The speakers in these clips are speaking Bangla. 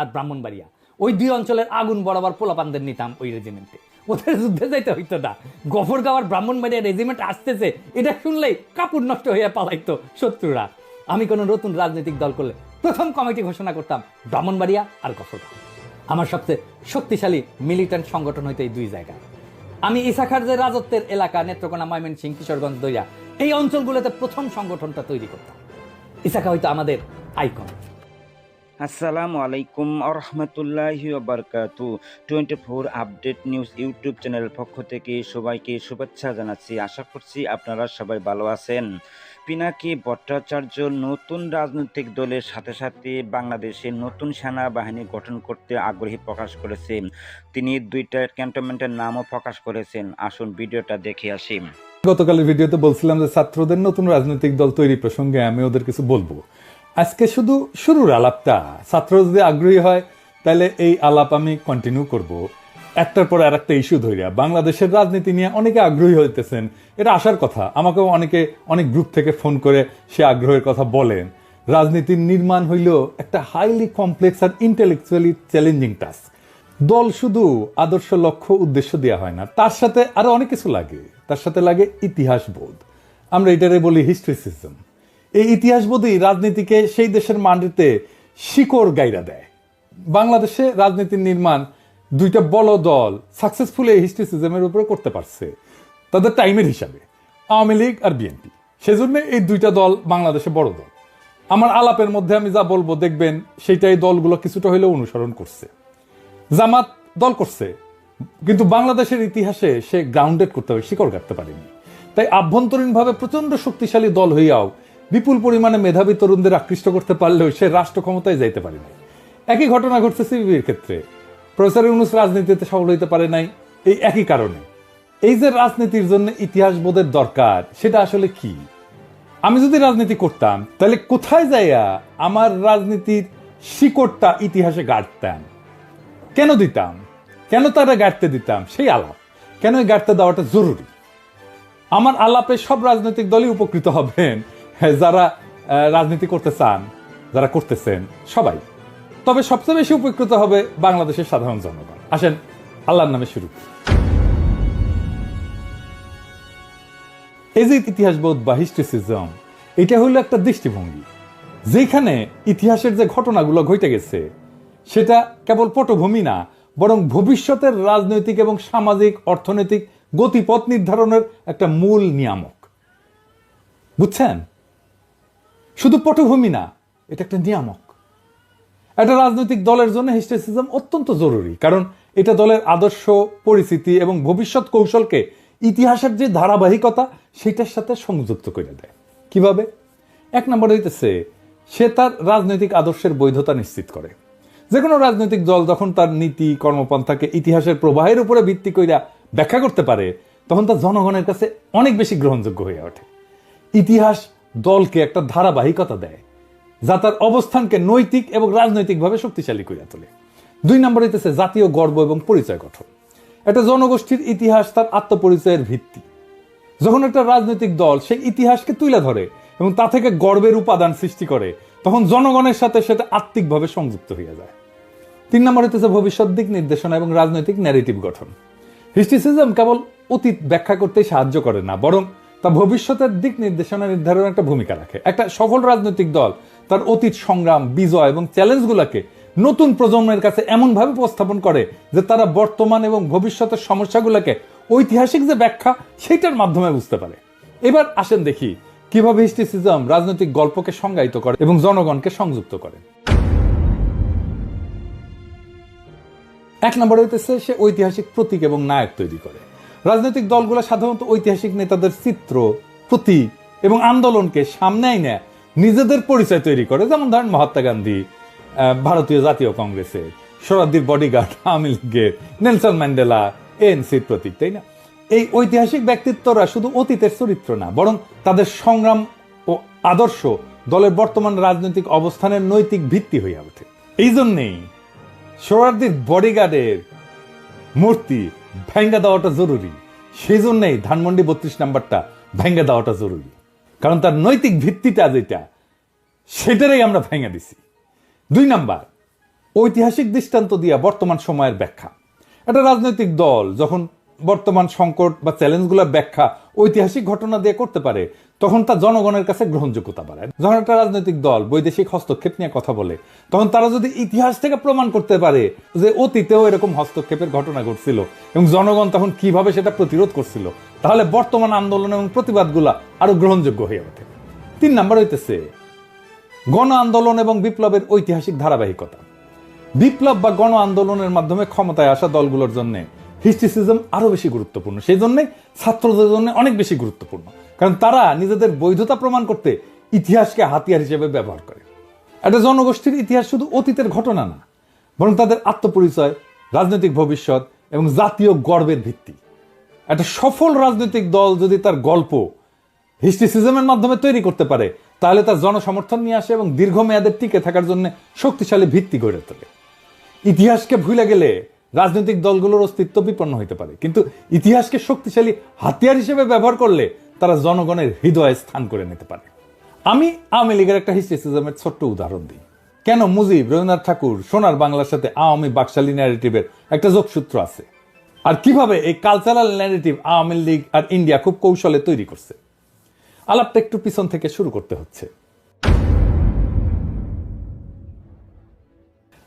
আর ব্রাহ্মণবাড়িয়া। ওই দুই অঞ্চলের আগুন বরাবর পোলাপানদের নিতাম ওই রেজিমেন্টে ওদের যুদ্ধে যাইতে হইতো না। গফরগাঁওয়ার ব্রাহ্মণবাড়িয়া রেজিমেন্ট আসতেছে, এটা শুনলেই কাপড় নষ্ট হয়ে পালাইতো শত্রুরা। আমি কোনো নতুন রাজনৈতিক দল করলে প্রথম কমিটি ঘোষণা করতাম ব্রাহ্মণবাড়িয়া আর গফরগাঁও। আমার সবচেয়ে শক্তিশালী মিলিটেন্ট সংগঠন হইতো এই দুই জায়গা। আমি ইসাখার যে রাজত্বের এলাকা, নেত্রকোনা, ময়মনসিংহ, কিশোরগঞ্জ দইয়া, এই অঞ্চলগুলোতে প্রথম সংগঠনটা তৈরি করতাম। ইসাখা হয়তো আমাদের আইকন আসসালামু আলাইকুম আরহামতুল্লাহি বারকাতু। Twenty four update news YouTube চ্যানেলের পক্ষ থেকে সবাইকে শুভেচ্ছা জানাচ্ছি। আশা করছি আপনারা সবাই ভালো আছেন। পিনাকি ভট্টাচার্য নতুন রাজনৈতিক দলের সাথে সাথে বাংলাদেশে নতুন সেনাবাহিনী গঠন করতে আগ্রহী প্রকাশ করেছেন তিনি দুইটা ক্যান্টনমেন্টের নামও প্রকাশ করেছেন। আসুন ভিডিওটা দেখে আসি। গতকালের ভিডিওতে বলছিলাম যে ছাত্রদের নতুন রাজনৈতিক দল তৈরি প্রসঙ্গে আমি ওদের কিছু বলব। আজকে শুধু শুরুর আলাপটা। ছাত্র যদি আগ্রহী হয়, তাহলে এই আলাপ আমি কন্টিনিউ করব। একটার পর আর একটা ইস্যু ধরিয়া বাংলাদেশের রাজনীতি নিয়ে অনেকে আগ্রহী হইতেছেন, এটা আসার কথা। আমাকেও অনেকে অনেক গ্রুপ থেকে ফোন করে সে আগ্রহের কথা বলেন। রাজনীতির নির্মাণ হইল একটা হাইলি কমপ্লেক্স আর ইন্টেলেকচুয়ালি চ্যালেঞ্জিং টাস্ক দল শুধু আদর্শ লক্ষ্য উদ্দেশ্য দেওয়া হয় না, তার সাথে আরও অনেক কিছু লাগে। তার সাথে লাগে ইতিহাস বোধ আমরা এটারে বলি হিস্ট্রিসিজম এই ইতিহাস বোধই রাজনীতিকে সেই দেশের মাটিতে শিকড় গাইরা দেয়। বাংলাদেশে রাজনীতির নির্মাণ দুইটা বড় দল সাকসেসফুল এই হিস্ট্রিসিজমের উপরে করতে পারছে। তাদের টাইমের হিসাবে, আওয়ামী লীগ আর বিএনপি সেজন্য এই দুইটা দল বাংলাদেশে বড় দল। আমার আলাপের মধ্যে আমি যা বলব দেখবেন, সেইটাই দলগুলো কিছুটা হলেও অনুসরণ করছে। জামাত দল করছে, কিন্তু বাংলাদেশের ইতিহাসে সে গ্রাউন্ডেড করতে হবে, শিকড় কাটতে পারেনি। তাই আভ্যন্তরীণভাবে প্রচণ্ড শক্তিশালী দল হইয়াও বিপুল পরিমাণে মেধাবী তরুণদের আকৃষ্ট করতে পারলেও সে রাষ্ট্র ক্ষমতায় যাইতে পারে নাই। একই ঘটনা ঘটছে সিবিবির ক্ষেত্রে। প্রফেসর ইউনুস রাজনীতিতে সফল হইতে পারে নাই এই একই কারণে। এই যে রাজনীতির জন্য ইতিহাস বোধের দরকার, সেটা আসলে কি? আমি যদি রাজনীতি করতাম, তাহলে কোথায় যাইয়া আমার রাজনীতির শিকড়টা ইতিহাসে গাড়তাম কেন দিতাম? কেন তারা গাড়তে দিতাম? সেই আলাপ। কেন গাড়তে দেওয়াটা জরুরি? আমার আলাপে সব রাজনৈতিক দলই উপকৃত হবেন। যারা রাজনীতি করতে চান, যারা করতেছেন, সবাই। তবে সবচেয়ে বেশি উপকৃত হবে বাংলাদেশের সাধারণ জনগণ। আসেন, আল্লাহর নামে শুরু এই যে ইতিহাসবোধ বা হিস্ট্রিসিজম, এটা হলো একটা দৃষ্টিভঙ্গি। যেখানে ইতিহাসের যে ঘটনাগুলো ঘটে গেছে, সেটা কেবল পটভূমি না, বরং ভবিষ্যতের রাজনৈতিক এবং সামাজিক, অর্থনৈতিক গতিপথ নির্ধারণের একটা মূল নিয়ামক। বুঝছেন? শুধু পটভূমি না, এটা একটা নিয়ামক। একটা রাজনৈতিক দলের জন্য হিস্ট্রিসিজম অত্যন্ত জরুরি, কারণ এটা দলের আদর্শ, পরিস্থিতি এবং ভবিষ্যৎ কৌশলকে ইতিহাসের যে ধারাবাহিকতা, সেটার সাথে সংযুক্ত করে দেয়। কীভাবে? এক নম্বর হইতেছে, সে তার রাজনৈতিক আদর্শের বৈধতা নিশ্চিত করে। যে কোনো রাজনৈতিক দল যখন তার নীতি, কর্মপন্থাকে ইতিহাসের প্রবাহের উপরে ভিত্তি কইরা ব্যাখ্যা করতে পারে, তখন তা জনগণের কাছে অনেক বেশি গ্রহণযোগ্য হয়ে ওঠে। ইতিহাস দলকে একটা ধারাবাহিকতা দেয়, যা তার অবস্থানকে নৈতিক এবং রাজনৈতিকভাবে শক্তিশালী করিয়া তোলে। দুই নম্বর হইতেছে জাতীয় গর্ব এবং পরিচয় গঠন। একটা জনগোষ্ঠীর ইতিহাস, তার আত্মপরিচয়ের ভিত্তি। যখন একটা রাজনৈতিক দল সেই ইতিহাসকে তুলে ধরে এবং তা থেকে গর্বের উপাদান সৃষ্টি করে, তখন জনগণের সাথে সেটা আত্মিকভাবে সংযুক্ত হয়ে যায়। তিন নম্বর হইতেছে ভবিষ্যৎ দিক নির্দেশনা এবং রাজনৈতিক ন্যারেটিভ গঠন। হিস্ট্রিসিজম কেবল অতীত ব্যাখ্যা করতেই সাহায্য করে না, বরং তা ভবিষ্যতের দিক নির্দেশনা নির্ধারণে একটা ভূমিকা রাখে। একটা সফল রাজনৈতিক দল তার অতীত সংগ্রাম, বিজয় এবং চ্যালেঞ্জগুলোকে নতুন প্রজন্মের কাছে এমনভাবে উপস্থাপন করে যে তারা বর্তমান এবং ভবিষ্যতের সমস্যাগুলোকে ঐতিহাসিক যে ব্যাখ্যা সেটার মাধ্যমে বুঝতে পারে। এবার আসেন দেখি কীভাবে হিস্ট্রিসিজম রাজনৈতিক গল্পকে সংজ্ঞায়িত করে এবং জনগণকে সংযুক্ত করে। এক নম্বর হইতেছে সে ঐতিহাসিক প্রতীক এবং নায়ক তৈরি করে। রাজনৈতিক দলগুলো সাধারণত ঐতিহাসিক নেতাদের চিত্র প্রতীক এবং আন্দোলনকে সামনে আইনে নিজেদের পরিচয় তৈরি করে। যেমন ধরেন মহাত্মা গান্ধী ভারতীয় জাতীয় কংগ্রেসের শরাব্দীর বডিগার্ড আওয়ামী লীগের নেলসন ম্যান্ডেলা, এএনসির প্রতীক, তাই না? এই ঐতিহাসিক ব্যক্তিত্বরা শুধু অতীতের চরিত্র না, বরং তাদের সংগ্রাম ও আদর্শ দলের বর্তমান রাজনৈতিক অবস্থানের নৈতিক ভিত্তি হইয়া ওঠে। এই জন্যেই সোহরার্দির বডিগার্ডের মূর্তি ভেঙ্গা দেওয়াটা জরুরি। সেই জন্যই ধানমন্ডি বত্রিশ নাম্বারটা ভেঙ্গা দেওয়াটা জরুরি। কারণ তার নৈতিক ভিত্তিটা যেটা, সেটারই আমরা ভেঙে দিছি। দুই নাম্বার, ঐতিহাসিক দৃষ্টান্ত দিয়া বর্তমান সময়ের ব্যাখ্যা। একটা রাজনৈতিক দল যখন বর্তমান সংকট বা চ্যালেঞ্জগুলোর ব্যাখ্যা ঐতিহাসিক ঘটনা দিয়ে করতে পারে তখন তা জনগণের কাছে গ্রহণযোগ্যতা বাড়ায়। যখন একটা রাজনৈতিক দল বৈদেশিক হস্তক্ষেপ নিয়ে কথা বলে, তখন তারা যদি ইতিহাস থেকে প্রমাণ করতে পারে যে অতীতেও এরকম হস্তক্ষেপের ঘটনা ঘটছিল এবং জনগণ তখন কীভাবে সেটা প্রতিরোধ করছিল, তাহলে বর্তমান আন্দোলন এবং প্রতিবাদগুলা আরও গ্রহণযোগ্য হয়ে ওঠে। তিন নাম্বার হইতেছে গণ আন্দোলন এবং বিপ্লবের ঐতিহাসিক ধারাবাহিকতা। বিপ্লব বা গণ আন্দোলনের মাধ্যমে ক্ষমতায় আসা দলগুলোর জন্য হিস্ট্রিসিজম আরও বেশি গুরুত্বপূর্ণ। সেই জন্যে ছাত্রদের জন্য অনেক বেশি গুরুত্বপূর্ণ। কারণ তারা নিজেদের বৈধতা প্রমাণ করতে ইতিহাসকে হাতিয়ার হিসেবে ব্যবহার করে। একটা জনগোষ্ঠীর ইতিহাস শুধু অতীতের ঘটনা না, বরং তাদের আত্মপরিচয়, রাজনৈতিক ভবিষ্যৎ এবং জাতীয় গর্বের ভিত্তি। একটা সফল রাজনৈতিক দল যদি তার গল্প হিস্ট্রিসিজমের মাধ্যমে তৈরি করতে পারে, তাহলে তার জনসমর্থন নিয়ে আসে এবং দীর্ঘমেয়াদে টিকে থাকার জন্য শক্তিশালী ভিত্তি গড়ে তোলে। ইতিহাসকে ভুলে গেলে রাজনৈতিক দলগুলোর অস্তিত্ব বিপন্ন হতে পারে। কিন্তু ইতিহাসকে শক্তিশালী হাতিয়ার হিসেবে ব্যবহার করলে তারা জনগণের হৃদয়ে স্থান করে নিতে পারে। আমি আওয়ামী লীগের একটা হিস্ট্রিসিজমের ছোট্ট উদাহরণ দিই। কেন মুজিব, রবীন্দ্রনাথ ঠাকুর, সোনার বাংলার সাথে আওয়ামী বাকশালী ন্যারেটিভের একটা যোগসূত্র আছে? আর কীভাবে এই কালচারাল ন্যারেটিভ আওয়ামী লীগ আর ইন্ডিয়া খুব কৌশলে তৈরি করছে? আলাপটা একটু পিছন থেকে শুরু করতে হচ্ছে।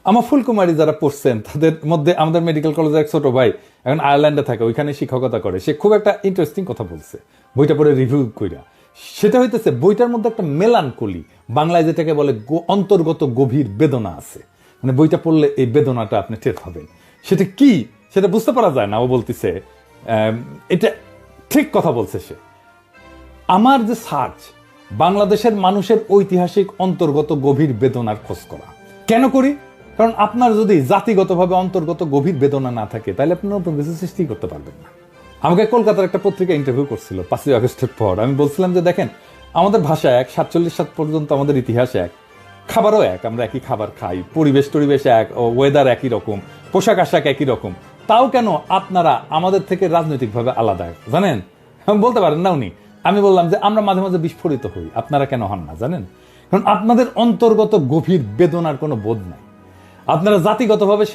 আমার ফুলকুমারী যারা পড়ছেন, তাদের মধ্যে আমাদের মেডিকেল কলেজের এক ছোট ভাই এখন আয়ারল্যান্ডে থাকে ওইখানে শিক্ষকতা করে। সে খুব একটা ইন্টারেস্টিং কথা বলছে, বইটা পড়ে রিভিউ কইরা। সেটা হইতেছে, বইটার মধ্যে একটা মেলানকলি বাংলায় যেটাকে বলে অন্তর্গত গভীর বেদনা আছে। মানে বইটা পড়লে এই বেদনাটা আপনি টের পাবেন। সেটা কি? সেটা বুঝতে পারা যায় না, ও বলতেছে এটা ঠিক কথা বলছে সে। আমার যে সার্চ বাংলাদেশের মানুষের ঐতিহাসিক অন্তর্গত গভীর বেদনার খোঁজ করা। কেন করি? কারণ আপনার যদি জাতিগতভাবে অন্তর্গত গভীর বেদনা না থাকে, তাহলে আপনি নতুন কিছু সৃষ্টি করতে পারবেন না। আমাকে কলকাতার একটা পত্রিকা ইন্টারভিউ করছিল, পাঁচই আগস্টের পর। আমি বলছিলাম যে, দেখেন, আমাদের ভাষা এক, সাতচল্লিশ সাত পর্যন্ত আমাদের ইতিহাস এক। খাবারও এক, আমরা একই খাবার খাই, পরিবেশ টরিবেশ এক ওয়েদার একই রকম, পোশাক আশাক একই রকম। তাও কেন আপনারা আমাদের থেকে রাজনৈতিকভাবে আলাদা? জানেন? বলতে পারেন না উনি। আমি বললাম যে, আমরা মাঝে মাঝে বিস্ফোরিত হই, আপনারা কেন হন না? জানেন? কারণ আপনাদের অন্তর্গত গভীর বেদনার কোনো বোধ নাই। আপনারা জাতিগতভাবে